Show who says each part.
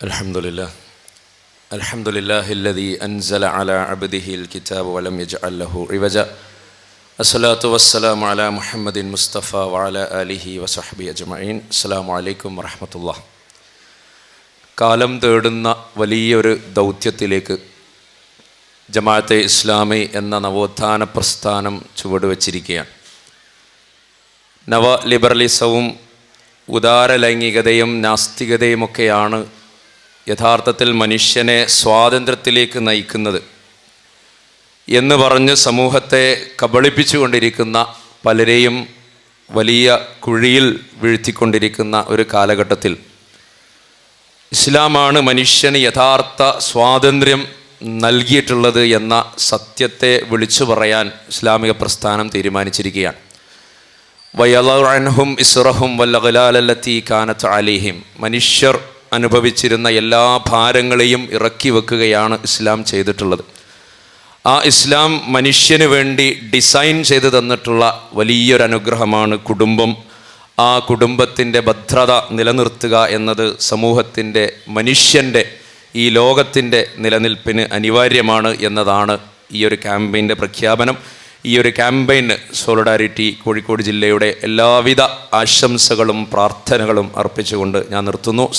Speaker 1: الحمد لله الحمد لله الذي أنزل على عبده الكتاب ولم يجعل له عوجا الصلاة والسلام على محمد المصطفى وعلى آله وصحبه أجمعين السلام عليكم ورحمة الله കാലം തേടുന്ന വലിയൊരു ദൗത്യത്തിലേക്ക് ജമാഅത്തെ ഇസ്ലാമി എന്ന നവോത്ഥാന പ്രസ്ഥാനം ചുവടുവച്ചിരിക്കുകയാണ് നവ ലിബറലിസവും ഉദാര ലൈംഗികതയും നാസ്തികതയുമൊക്കെയാണ് യഥാർത്ഥത്തിൽ മനുഷ്യനെ സ്വാതന്ത്ര്യത്തിലേക്ക് നയിക്കുന്നത് എന്ന് പറഞ്ഞ് സമൂഹത്തെ കബളിപ്പിച്ചുകൊണ്ടിരിക്കുന്ന പലരെയും വലിയ കുഴിയിൽ വീഴ്ത്തിക്കൊണ്ടിരിക്കുന്ന ഒരു കാലഘട്ടത്തിൽ. ഇസ്ലാമാണ് മനുഷ്യന് യഥാർത്ഥ സ്വാതന്ത്ര്യം നൽകിയിട്ടുള്ളത് എന്ന സത്യത്തെ വിളിച്ചു പറയാൻ ഇസ്ലാമിക പ്രസ്ഥാനം തീരുമാനിച്ചിരിക്കുകയാണ്. വയലഹും ഇസ്റഹും വല്ലകലാലല്ലത്തി കാനത്ത് അലിഹിം. മനുഷ്യർ അനുഭവിച്ചിരുന്ന എല്ലാ ഭാരങ്ങളെയും ഇറക്കി വെക്കുകയാണ് ഇസ്ലാം ചെയ്തിട്ടുള്ളത്. ആ ഇസ്ലാം മനുഷ്യന് വേണ്ടി ഡിസൈൻ ചെയ്ത് തന്നിട്ടുള്ള വലിയൊരു അനുഗ്രഹമാണ് കുടുംബം. ആ കുടുംബത്തിന്റെ ഭദ്രത നിലനിർത്തുക എന്നത് സമൂഹത്തിന്റെ മനുഷ്യന്റെ ഈ ലോകത്തിന്റെ നിലനിൽപ്പിന് അനിവാര്യമാണ് എന്നതാണ് ഈ ഒരു ക്യാമ്പയിന്റെ പ്രഖ്യാപനം. ഈ ഒരു ക്യാമ്പയിന് സോളിഡാരിറ്റി കോഴിക്കോട് ജില്ലയുടെ എല്ലാവിധ ആശംസകളും പ്രാർത്ഥനകളും അർപ്പിച്ചുകൊണ്ട് ഞാൻ നിർത്തുന്നു.